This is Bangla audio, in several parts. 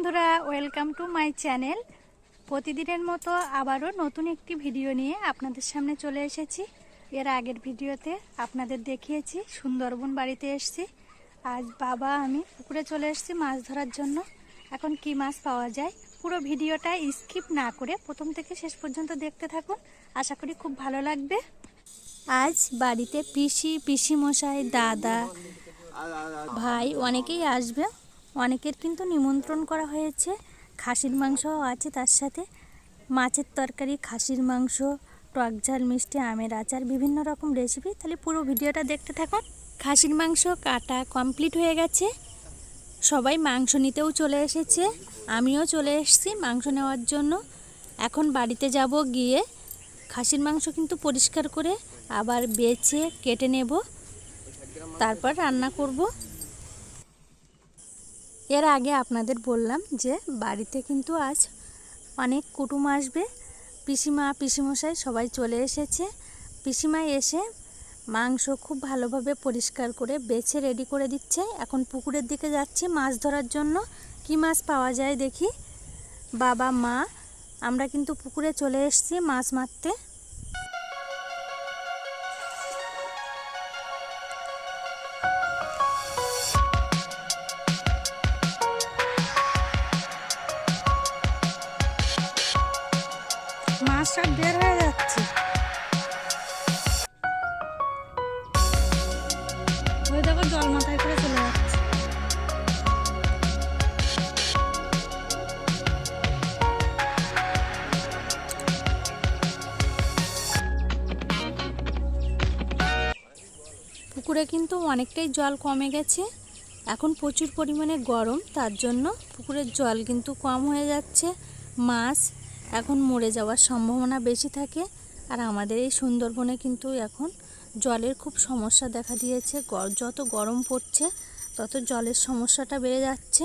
বন্ধুরা ওয়েলকাম টু মাই চ্যানেল প্রতিদিনের মতো আবারও নতুন একটি ভিডিও নিয়ে আপনাদের সামনে চলে এসেছি। এর আগের ভিডিওতে আপনাদের দেখিয়েছি, সুন্দরবন বাড়িতে এসেছি। আজ বাবা, আমি পুকুরে চলে এসেছি মাছ ধরার জন্য। এখন কি মাছ পাওয়া যায়, পুরো ভিডিওটা স্কিপ না করে প্রথম থেকে শেষ পর্যন্ত দেখতে থাকুন। আশা করি খুব ভালো লাগবে। আজ বাড়িতে পিসি পিসি মশাই দাদা, ভাই অনেকেই আসবে। অনেকের কিন্তু নিমন্ত্রণ করা হয়েছে। খাসির মাংসও আছে তার সাথে। মাছের তরকারি, খাসির মাংস, টক ঝাল, মিষ্টি, আমের আচার, বিভিন্ন রকম রেসিপি তাহলে পুরো ভিডিওটা দেখতে থাকুন। খাসির মাংস কাটা কমপ্লিট হয়ে গেছে। সবাই মাংস নিতেও চলে এসেছে। আমিও চলে এসেছি মাংস নেওয়ার জন্য। এখন বাড়িতে যাব গিয়ে। খাসির মাংস কিন্তু পরিষ্কার করে আবার বেছে, কেটে নেব। তারপর রান্না করব। এর আগে আপনাদের বললাম যে বাড়িতে কিন্তু আজ অনেক কুটুম আসবে। পিসিমা, পিসিমশাই সবাই চলে এসেছে। পিসিমা এসে মাংস খুব ভালোভাবে পরিষ্কার করে বেছে রেডি করে দিচ্ছে। এখন পুকুরের দিকে যাচ্ছি মাছ ধরার জন্য। কি মাছ পাওয়া যায় দেখি। বাবা, মা, আমরা কিন্তু পুকুরে চলে এসেছি মাছ মারতে। সব বের হয়ে যাচ্ছে। ওই দেখো জল মাথায় করে চলে যাচ্ছে। পুকুরে কিন্তু অনেকটাই জল কমে গেছে। এখন প্রচুর পরিমাণে গরম, তার জন্য পুকুরের জল কিন্তু কম হয়ে যাচ্ছে। মাছ এখন মরে যাওয়ার সম্ভাবনা বেশি থাকে আর আমাদের এই সুন্দরবনে কিন্তু এখন জলের খুব সমস্যা দেখা দিয়েছে। যত গরম পড়ছে, তত জলের সমস্যাটা বেড়ে যাচ্ছে।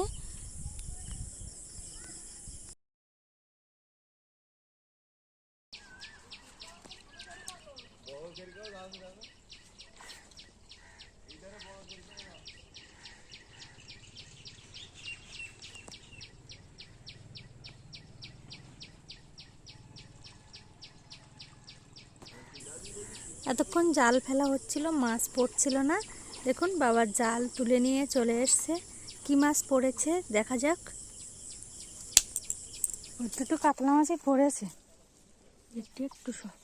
এতক্ষণ জাল ফেলা হচ্ছিল মাছ পড়ছিল না। দেখুন বাবার জাল তুলে নিয়ে চলে এসছে। কি মাছ পড়েছে? দেখা যাক। ওটা একটু কাতলা মাছই পড়েছে। একটু একটু সব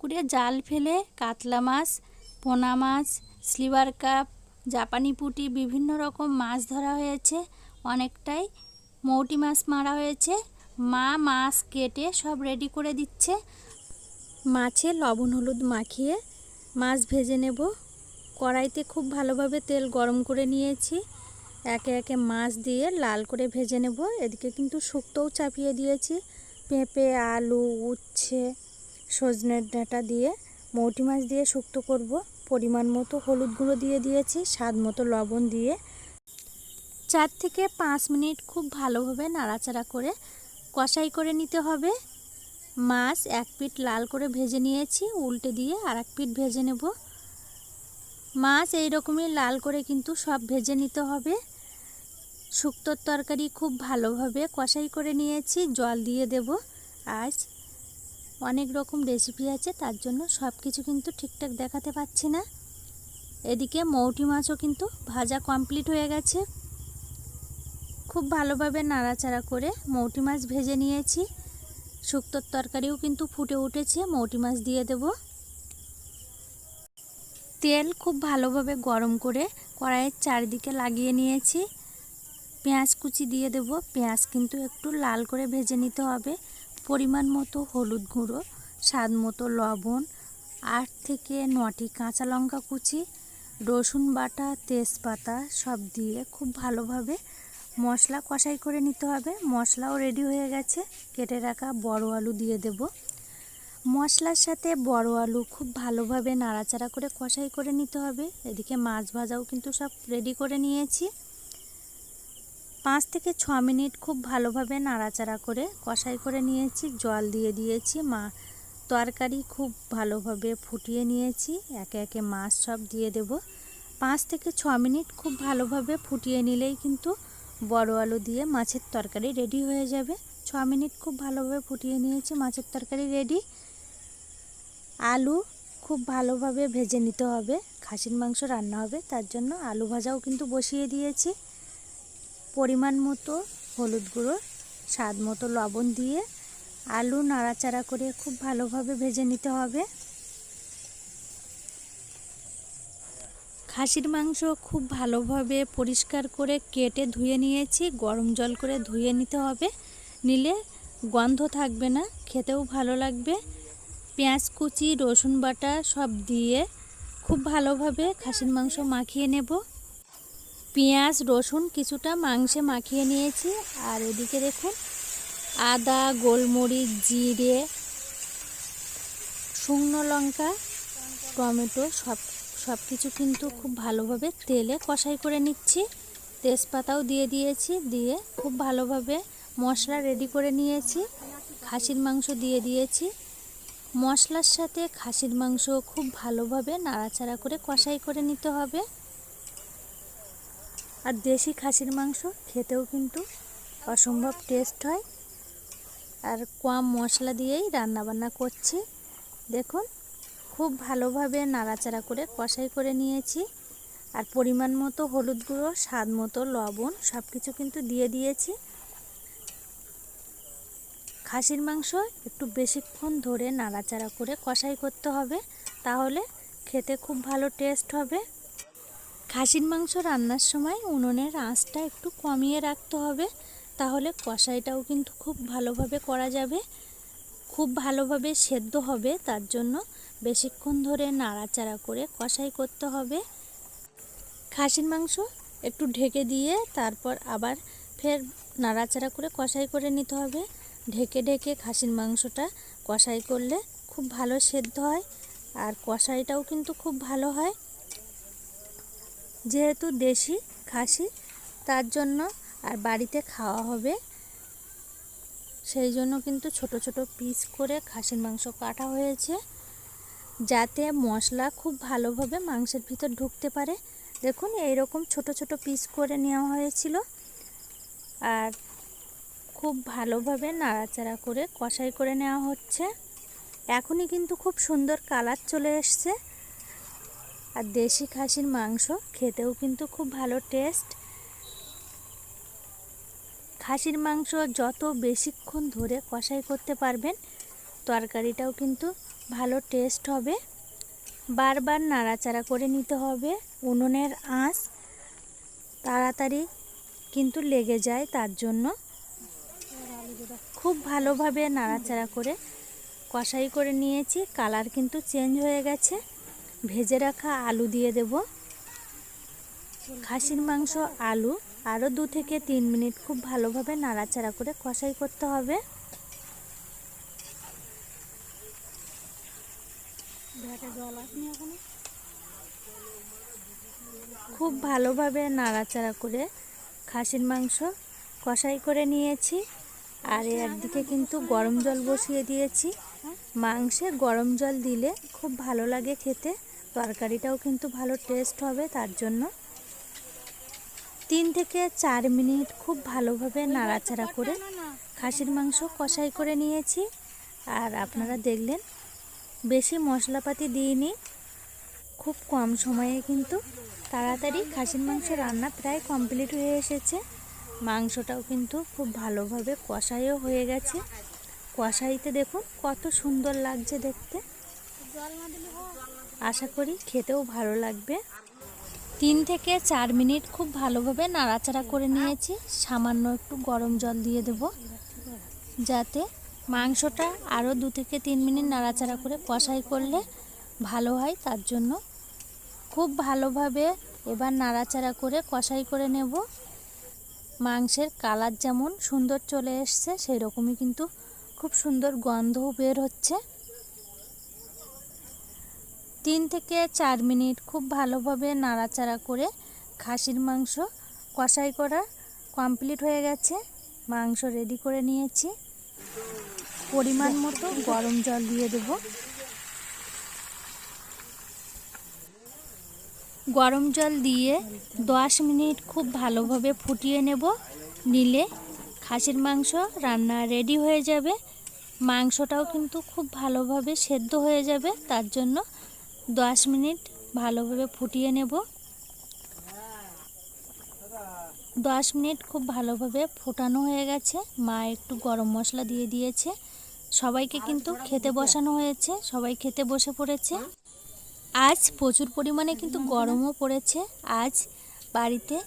পুকুরে জাল ফেলে, কাতলা মাছ, পোনা মাছ, স্লিভার কাপ, জাপানি পুঁটি, বিভিন্ন রকম মাছ ধরা হয়েছে। অনেকটাই মৌটি মাছ মারা হয়েছে। মা মাছ কেটে সব রেডি করে দিচ্ছে। মাছে লবণ হলুদ মাখিয়ে মাছ ভেজে নেব। কড়াইতে খুব ভালোভাবে তেল গরম করে নিয়েছি। একে একে মাছ দিয়ে লাল করে ভেজে নেব। এদিকে কিন্তু শুক্তোও চাপিয়ে দিয়েছি। পেঁপে, আলু, উচ্ছে সজনের ডাঁটা দিয়ে, মৌটি মাছ দিয়ে শুক্তো করব। পরিমাণ মতো হলুদ গুঁড়ো দিয়ে দিয়েছি, স্বাদ মতো লবণ দিয়ে। চার থেকে পাঁচ মিনিট খুব ভালোভাবে নাড়াচাড়া করে কষাই করে নিতে হবে। মাছ এক পিঠ লাল করে ভেজে নিয়েছি, উল্টে দিয়ে আর এক পিঠ ভেজে নেব। মাছ এই রকমই লাল করে কিন্তু সব ভেজে নিতে হবে। শুক্তোর তরকারি খুব ভালোভাবে কষাই করে নিয়েছি, জল দিয়ে দেব। আজ অনেক রকম রেসিপি আছে, তার জন্য সব কিছু কিন্তু ঠিকঠাক দেখাতে পাচ্ছি না। এদিকে মৌটি মাছও কিন্তু ভাজা কমপ্লিট হয়ে গেছে। খুব ভালোভাবে নাড়াচাড়া করে মৌটি মাছ ভেজে নিয়েছি। শুক্তোর তরকারিও কিন্তু ফুটে উঠেছে, মৌটি মাছ দিয়ে দেব। তেল খুব ভালোভাবে গরম করে কড়াইয়ের চারিদিকে লাগিয়ে নিয়েছি। পেঁয়াজ কুচি দিয়ে দেব, পেঁয়াজ কিন্তু একটু লাল করে ভেজে নিতে হবে। পরিমাণ মতো হলুদ গুঁড়ো, স্বাদ মতো লবণ, আট থেকে নটি কাঁচা লঙ্কা কুচি, রসুন বাটা, তেজপাতা সব দিয়ে খুব ভালোভাবে মশলা কষাই করে নিতে হবে। মশলাও রেডি হয়ে গেছে। কেটে রাখা বড় আলু দিয়ে দেব। মশলার সাথে বড় আলু খুব ভালোভাবে নাড়াচাড়া করে কষাই করে নিতে হবে। এদিকে মাছ ভাজাও কিন্তু সব রেডি করে নিয়েছি। পাঁচ থেকে ছ মিনিট খুব ভালোভাবে নাড়াচাড়া করে কষাই করে নিয়েছি, জল দিয়ে দিয়েছি, মা তরকারি খুব ভালোভাবে ফুটিয়ে নিয়েছি, একে একে মাছ সব দিয়ে দেব। পাঁচ থেকে ছ মিনিট খুব ভালোভাবে ফুটিয়ে নিলেই কিন্তু বড় আলু দিয়ে মাছের তরকারি রেডি হয়ে যাবে। ছ মিনিট খুব ভালোভাবে ফুটিয়ে নিয়েছি, মাছের তরকারি রেডি। আলু খুব ভালোভাবে ভেজে নিতে হবে, খাসির মাংস রান্না হবে, তার জন্য আলু ভাজাও কিন্তু বসিয়ে দিয়েছি। পরিমাণ মতো হলুদ গুঁড়ো, স্বাদ মতো লবণ দিয়ে আলু নাড়াচাড়া করে খুব ভালোভাবে ভেজে নিতে হবে। খাসির মাংস খুব ভালোভাবে পরিষ্কার করে কেটে ধুয়ে নিয়েছি, গরম জল করে ধুয়ে নিতে হবে। নিলে গন্ধ থাকবে না, খেতেও ভালো লাগবে। পেঁয়াজ, কুচি, রসুন বাটা সব দিয়ে খুব ভালোভাবে খাসির মাংস মাখিয়ে নেব। পেঁয়াজ, রসুন কিছুটা মাংসে মাখিয়ে নিয়েছি। আর এদিকে দেখুন, আদা, গোলমরিচ, জিরে, শুকনো লঙ্কা, টমেটো সব সব কিছু কিন্তু খুব ভালোভাবে তেলে কষাই করে নিচ্ছি। তেজপাতাও দিয়ে দিয়েছি, দিয়ে খুব ভালোভাবে মশলা রেডি করে নিয়েছি। খাসির মাংস দিয়ে দিয়েছি। মশলার সাথে খাসির মাংস খুব ভালোভাবে নাড়াচাড়া করে কষাই করে নিতে হবে। আর দেশি খাসির মাংস খেতেও কিন্তু অসম্ভব টেস্ট হয়। আর কম মশলা দিয়েই রান্নাবান্না করছি। দেখুন, খুব ভালোভাবে নাড়াচাড়া করে কষাই করে নিয়েছি। আর পরিমাণ মতো হলুদ গুঁড়ো, স্বাদ মতো লবণ সব কিছু কিন্তু দিয়ে দিয়েছি। খাসির মাংস একটু বেশিক্ষণ ধরে নাড়াচাড়া করে কষাই করতে হবে, তাহলে খেতে খুব ভালো টেস্ট হবে। খাসির মাংস রান্নার সময় উনুনের আঁচটা একটু কমিয়ে রাখতে হবে, তাহলে কষাইটাও কিন্তু খুব ভালোভাবে করা যাবে। খুব ভালোভাবে সেদ্ধ হবে, তার জন্য বেশিক্ষণ ধরে নাড়াচাড়া করে কষাই করতে হবে। খাসির মাংস একটু ঢেকে দিয়ে তারপর আবার ফের নাড়াচাড়া করে কষাই করে নিতে হবে। ঢেকে ঢেকে খাসির মাংসটা কষাই করলে খুব ভালো সেদ্ধ হয়, আর কষাইটাও কিন্তু খুব ভালো হয়। যেহেতু দেশি খাসি, তার জন্য আর বাড়িতে খাওয়া হবে। সেই জন্য কিন্তু ছোট ছোট পিস করে খাসির মাংস কাটা হয়েছে। যাতে মশলা খুব ভালোভাবে মাংসের ভিতর ঢুকতে পারে। দেখুন, এইরকম ছোট ছোট পিস করে নেওয়া হয়েছিল। আর খুব ভালোভাবে নাড়াচাড়া করে, কষাই করে নেওয়া হচ্ছে। এখনই কিন্তু খুব সুন্দর কালার চলে এসছে। আর দেশি খাসির মাংস খেতেও কিন্তু খুব ভালো টেস্ট খাসির মাংস যত বেশিক্ষণ ধরে কষাই করতে পারবেন, তরকারিটাও কিন্তু ভালো টেস্ট হবে। বারবার নাড়াচাড়া করে নিতে হবে, উনুনের আঁচ তাড়াতাড়ি কিন্তু লেগে যায় তার জন্য। খুব ভালোভাবে নাড়াচাড়া করে কষাই করে নিয়েছি, কালার কিন্তু চেঞ্জ হয়ে গেছে। ভেজে রাখা আলু দিয়ে দেব। খাসির মাংস, আলু আরও দু থেকে তিন মিনিট খুব ভালোভাবে নাড়াচাড়া করে কষাই করতে হবে। খুব ভালোভাবে নাড়াচাড়া করে খাসির মাংস কষাই করে নিয়েছি। আর একদিকে কিন্তু গরম জল বসিয়ে দিয়েছি। মাংসে গরম জল দিলে খুব ভালো লাগে খেতে। তরকারিটাও কিন্তু ভালো টেস্ট হবে, তার জন্য তিন থেকে চার মিনিট খুব ভালোভাবে নাড়াচাড়া করে খাসির মাংস কষাই করে নিয়েছি। আর আপনারা দেখলেন, বেশি মশলাপাতি দিইনি, খুব কম সময়ে কিন্তু তাড়াতাড়ি খাসির মাংস রান্না প্রায় কমপ্লিট হয়ে এসেছে। মাংসটাও কিন্তু খুব ভালোভাবে কষাইও হয়ে গেছে। কষাইতে দেখুন কত সুন্দর লাগছে দেখতে। আশা করি খেতেও ভালো লাগবে। তিন থেকে চার মিনিট খুব ভালোভাবে নাড়াচাড়া করে নিয়েছি। সামান্য একটু গরম জল দিয়ে দেব। যাতে মাংসটা আরও দু থেকে তিন মিনিট নাড়াচাড়া করে কষাই করলে ভালো হয়। তার জন্য খুব ভালোভাবে এবার নাড়াচাড়া করে কষাই করে নেব। মাংসের কালার যেমন সুন্দর চলে এসছে সেই রকমই কিন্তু খুব সুন্দর গন্ধও বের হচ্ছে। তিন থেকে চার মিনিট খুব ভালোভাবে নাড়াচাড়া করে খাসির মাংস কষাই করা কমপ্লিট হয়ে গেছে। মাংস রেডি করে নিয়েছি। পরিমাণ মতো গরম জল দিয়ে দেব। গরম জল দিয়ে দশ মিনিট খুব ভালোভাবে ফুটিয়ে নেব। নিলে খাসির মাংস রান্না রেডি হয়ে যাবে। মাংসটাও কিন্তু খুব ভালোভাবে সেদ্ধ হয়ে যাবে, তার জন্য দশ মিনিট ভালোভাবে ফুটিয়ে নেব। দশ মিনিট খুব ভালোভাবে ফোটানো হয়ে গেছে। মা একটু গরম মশলা দিয়ে দিয়েছে। সবাইকে কিন্তু খেতে বসানো হয়েছে। সবাই খেতে বসে পড়েছে। আজ প্রচুর পরিমাণে কিন্তু গরমও পড়েছে। আজ বাড়িতে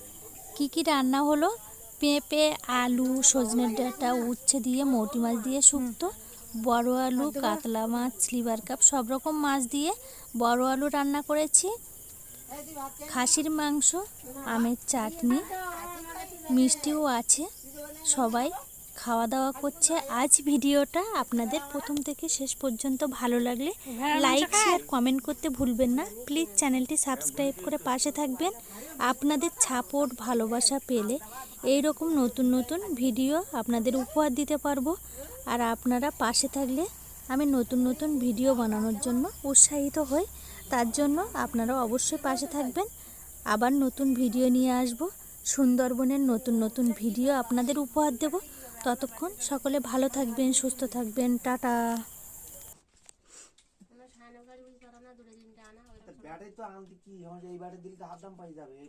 কি কি রান্না হলো? পেঁপে, আলু, সজনের ডাঁটা, উচ্ছে দিয়ে, মৌটি মাছ দিয়ে শুক্তো। বড় আলু কাতলা মাছ লিভার কাপ সব রকম মাছ দিয়ে বড় আলু রান্না করেছি। খাসির মাংস আমের চাটনি মিষ্টিও আছে সবাই। খাওয়া দাওয়া করছে। আজ ভিডিওটা আপনাদের প্রথম থেকে শেষ পর্যন্ত ভালো লাগলে লাইক শেয়ার কমেন্ট করতে ভুলবেন না। প্লিজ চ্যানেলটি সাবস্ক্রাইব করে পাশে থাকবেন। আপনাদের সাপোর্ট ভালোবাসা পেলে এই রকম নতুন নতুন ভিডিও আপনাদের উপহার দিতে পারব। আর আপনারা পাশে থাকলে আমি নতুন নতুন ভিডিও বানানোর জন্য উৎসাহিত হই। তার জন্য আপনারা অবশ্যই পাশে থাকবেন। আবার নতুন ভিডিও নিয়ে আসব। সুন্দরবনের নতুন নতুন ভিডিও আপনাদের উপহার দেব। ততক্ষণ সকলে ভালো থাকবেন, সুস্থ থাকবেন। টাটা। ব্যাটারি তো আনতে কি? তো পাই যাবে, এই